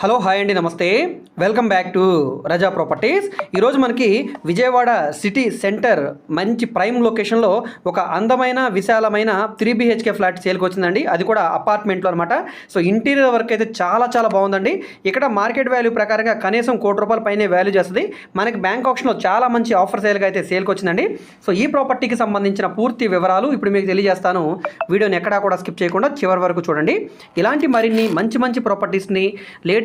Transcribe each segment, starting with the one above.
Hello hi అండి నమస్తే. Welcome back to Raza properties. ఈరోజు మనకి విజయవాడ సిటీ సెంటర్ మంచి ప్రైమ్ లొకేషన్లో ఒక అందమైన విశాలమైన త్రీ బిహెచ్కే ఫ్లాట్ సేల్కి వచ్చిందండి. అది కూడా అపార్ట్మెంట్లో అనమాట సో ఇంటీరియర్ వర్క్ అయితే చాలా చాలా బాగుందండి. ఇక్కడ మార్కెట్ వాల్యూ ప్రకారంగా కనీసం కోటి రూపాయల పైనే వాల్యూ చేస్తుంది. మనకి బ్యాంక్ ఆప్షన్లో చాలా మంచి ఆఫర్ సేల్గా అయితే సేల్కి వచ్చిందండి. సో ఈ ప్రాపర్టీకి సంబంధించిన పూర్తి వివరాలు ఇప్పుడు మీకు తెలియజేస్తాను. వీడియోని ఎక్కడా కూడా స్కిప్ చేయకుండా చివరి వరకు చూడండి. ఇలాంటి మరిన్ని మంచి మంచి ప్రాపర్టీస్ని లేట్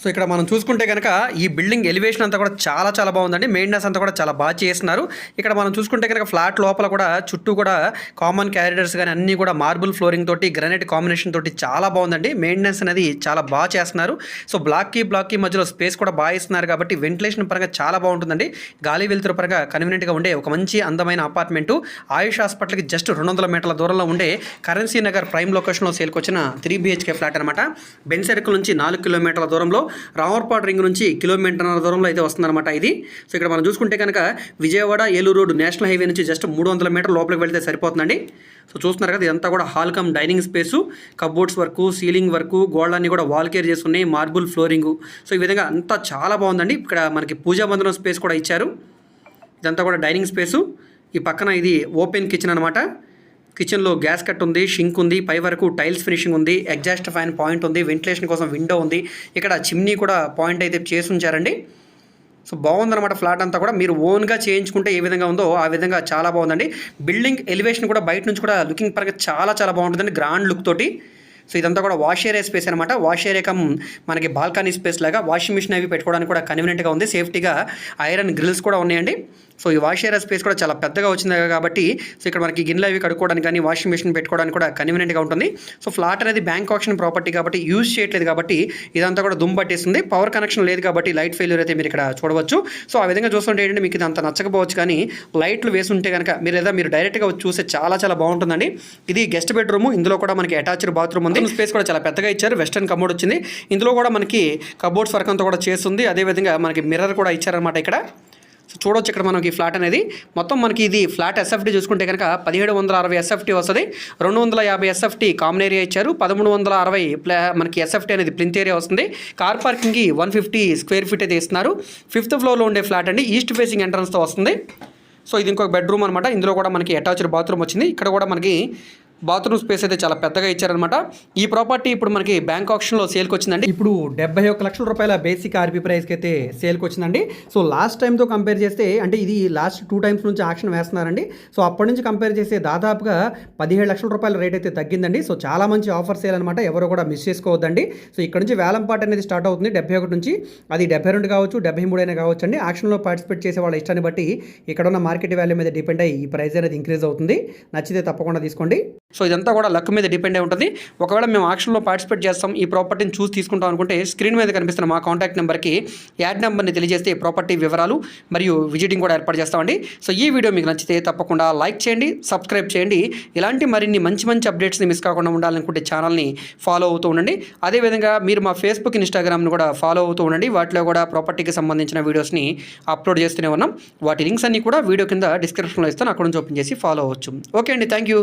సో ఇక్కడ మనం చూసుకుంటే కనుక ఈ బిల్డింగ్ ఎలివేషన్ అంతా కూడా చాలా చాలా బాగుందండి. మెయింటెనెన్స్ అంతా కూడా చాలా బాగా చేస్తున్నారు. ఇక్కడ మనం చూసుకుంటే కనుక ఫ్లాట్ లోపల కూడా చుట్టూ కూడా కామన్ క్యారిడర్స్ కానీ అన్నీ కూడా మార్బుల్ ఫ్లోరింగ్ తోటి గ్రానైట్ కాంబినేషన్ తోటి చాలా బాగుందండి. మెయింటెనెన్స్ అనేది చాలా బాగా చేస్తున్నారు. సో బ్లాక్కి బ్లాక్కి మధ్యలో స్పేస్ కూడా బాగా ఇస్తున్నారు కాబట్టి వెంటిలేషన్ పరంగా చాలా బాగుంటుందండి. గాలి వెలుతురు పరంగా కన్వీనియంట్గా ఉండే ఒక మంచి అందమైన అపార్ట్మెంటు ఆయుష్ హాస్పిటల్కి జస్ట్ రెండు వందల మీటర్ల దూరంలో ఉండే కరెన్సీ నగర్ ప్రైమ్ లొకేషన్లో సేల్కొచ్చిన త్రీ బిహెచ్కే ఫ్లాట్ అనమాట బెన్ సర్కిల్ నుంచి నాలుగు కిలోమీటర్ల దూరంలో రామర్పాడు రింగ్ నుంచి కిలోమీటర్ దూరంలో అయితే వస్తుందన్నమాట ఇది. సో ఇక్కడ మనం చూసుకుంటే కనుక Vijayawada Eluru road national highway నుంచి జస్ట్ మూడు వందల మీటర్ లోపలికి వెళ్తే సరిపోతుందండి. సో చూస్తున్నారు కదా ఇదంతా కూడా hall cum dining space cupboards work ceiling work అన్ని కూడా వాల్ కేర్ చేసి ఉన్నాయి మార్బుల్ ఫ్లోరింగ్. సో ఈ విధంగా అంతా చాలా బాగుందండి. ఇక్కడ మనకి పూజా మందిరం స్పేస్ కూడా ఇచ్చారు. ఇదంతా కూడా డైనింగ్ స్పేసు. ఈ పక్కన ఇది ఓపెన్ కిచెన్ అనమాట కిచెన్లో గ్యాస్ కట్ ఉంది షింక్ ఉంది పై వరకు టైల్స్ ఫినిషింగ్ ఉంది ఎగ్జాస్ట్ ఫ్యాన్ పాయింట్ ఉంది వెంటిలేషన్ కోసం విండో ఉంది. ఇక్కడ చిమ్నీ కూడా పాయింట్ అయితే చేసి ఉంచారండి. సో బాగుందన్నమాట ఫ్లాట్ అంతా కూడా. మీరు ఓన్గా చేయించుకుంటే ఏ విధంగా ఉందో ఆ విధంగా చాలా బాగుందండి. బిల్డింగ్ ఎలివేషన్ కూడా బయట నుంచి కూడా లుకింగ్ పరంగా చాలా చాలా బాగుంటుందండి గ్రాండ్ లుక్ తోటి. సో ఇదంతా కూడా వాష్ ఏరియా స్పేస్ అనమాట వాష్ ఏరియా కమ్ మనకి బాల్కనీ స్పేస్ లాగా వాషింగ్ మిషన్ అవి పెట్టుకోవడానికి కూడా కన్వీనియంట్గా ఉంది. సేఫ్టీగా ఐరన్ గ్రిల్స్ కూడా ఉన్నాయండి. సో ఈ వాష్ ఏరియా స్పేస్ కూడా చాలా పెద్దగా వచ్చింది కాబట్టి సో ఇక్కడ మనకి గిన్నెలు అవి కడుక్కోవడానికి కానీ వాషింగ్ మెషిన్ పెట్టుకోవడానికి కూడా కన్వీనియంట్గా ఉంటుంది. సో ఫ్లాట్ అనేది బ్యాంక్ ఆప్షన్ ప్రాపర్టీ కాబట్టి యూజ్ చేయట్లేదు కాబట్టి ఇదంతా కూడా దుమ్ము పట్టేస్తుంది పవర్ కనెక్షన్ లేదు కాబట్టి లైట్ ఫెయిల్యూర్ అయితే మీరు ఇక్కడ చూడవచ్చు. సో ఆ విధంగా చూస్తుంటే ఏంటంటే మీకు ఇది అంత నచ్చకపోవచ్చు కానీ లైట్లు వేసి ఉంటే కనుక మీరు లేదా మీరు డైరెక్ట్గా వచ్చి చూస్తే చాలా చాలా బాగుంటుందండి. ఇది గెస్ట్ బెడ్రూమ్ ఇందులో కూడా మనకి అటాచ్డ్ బాత్రూమ్ ఉంది. స్పేస్ కూడా చాలా పెద్దగా ఇచ్చారు. వెస్టర్న్ కమోడ్ వచ్చింది. ఇందులో కూడా మనకి కబోర్డ్స్ వర్క్ అంతా కూడా చేస్తుంది. అదేవిధంగా మనకి మిర్రర్ కూడా ఇచ్చారనమాట ఇక్కడ. సో చూడొచ్చు ఇక్కడ మనకి ఫ్లాట్ అనేది. మొత్తం మనకి ఇది ఫ్లాట్ ఎస్ఎఫ్టీ చూసుకుంటే కనుక పదిహేడు వందల అరవై ఎస్ఎఫ్టీ వస్తుంది. రెండు వందల యాభై ఎస్ఎఫ్టీ కామన్ ఏరియా ఇచ్చారు. పదమూడు వందల అరవై ప్లా మనకి ఎస్ఎఫ్టీ అనేది ప్లింత్ ఏరియా వస్తుంది. కార్ పార్కింగ్కి వన్ ఫిఫ్టీ స్క్వేర్ ఫీట్ అయితే ఇస్తున్నారు. ఫిఫ్త్ ఫ్లోర్లో ఉండే ఫ్లాట్ అండి. ఈస్ట్ ఫేసింగ్ ఎంట్రన్స్తో వస్తుంది. సో ఇది ఇంకొక బెడ్రూమ్ అనమాట ఇందులో కూడా మనకి అటాచ్డ్ బాత్రూమ్ వచ్చింది. ఇక్కడ కూడా మనకి బాత్రూమ్ స్పేస్ అయితే చాలా పెద్దగా ఇచ్చారనమాట ఈ ప్రాపర్టీ ఇప్పుడు మనకి బ్యాంక్ ఆప్షన్లో సేల్కి వచ్చిందండి. ఇప్పుడు డెబ్బై ఒక్క లక్షల రూపాయల బేసిక్ ఆర్బీ ప్రైస్కి అయితే సేల్కి వచ్చిందండి. సో లాస్ట్ టైంతో కంపేర్ చేస్తే అంటే ఇది లాస్ట్ టూ టైమ్స్ నుంచి ఆక్షన్ వేస్తున్నారండి. సో అప్పటి నుంచి కంపేర్ చేస్తే దాదాపుగా పదిహేడు లక్షల రూపాయల రేట్ అయితే తగ్గిందండి. సో చాలా మంచి ఆఫర్ సేల్ అనమాట ఎవరు కూడా మిస్ చేసుకోవద్దండి. సో ఇక్కడ నుంచి వేలంపాట అనేది స్టార్ట్ అవుతుంది డెబ్బై ఒకటి నుంచి. అది డెబ్బై రెండు కావచ్చు డెబ్బై మూడు అయినా కావచ్చు అండి. ఆక్షన్లో పార్టిసిపేట్ చేసే వాళ్ళ ఇష్టాన్ని బట్టి ఇక్కడ ఉన్న మార్కెట్ వాల్యూ మీద డిపెండ్ అయ్యి ఈ ప్రైస్ అనేది ఇంక్రీజ్ అవుతుంది. నచ్చితే తప్పకుండా తీసుకోండి. సో ఇదంతా కూడా లక్ మీద డిపెండ్ అయి ఉంటుంది. ఒకవేళ మేము ఆక్షన్లో పార్టిసిపేట్ చేస్తాం ఈ ప్రాపర్టీని చూసి తీసుకుంటాం అనుకుంటే స్క్రీన్ మీద కనిపిస్తున్న మా కాంటాక్ట్ నెంబర్కి యాడ్ నెంబర్ని తెలియజేస్తే ప్రాపర్టీ వివరాలు మరియు విజిటింగ్ కూడా ఏర్పాటు చేస్తామండి. సో ఈ వీడియో మీకు నచ్చితే తప్పకుండా లైక్ చేయండి సబ్స్క్రైబ్ చేయండి. ఇలాంటి మరిన్ని మంచి మంచి అప్డేట్స్ని మిస్ కాకుండా ఉండాలనుకుంటే ఛానల్ని ఫాలో అవుతూ ఉండండి. అదేవిధంగా మీరు మా ఫేస్బుక్ ఇన్స్టాగ్రామ్ను కూడా ఫాలో అవుతూ ఉండండి. వాటిలో కూడా ప్రాపర్టీకి సంబంధించిన వీడియోస్ని అప్లోడ్ చేస్తూనే ఉన్నాం. వాటి లింక్స్ అన్ని కూడా వీడియో కింద డిస్క్రిప్షన్లో ఇస్తాను. అక్కడ నుంచి ఓపెన్ చేసి ఫాలో అవ్వచ్చు. ఓకే అండి. Thank you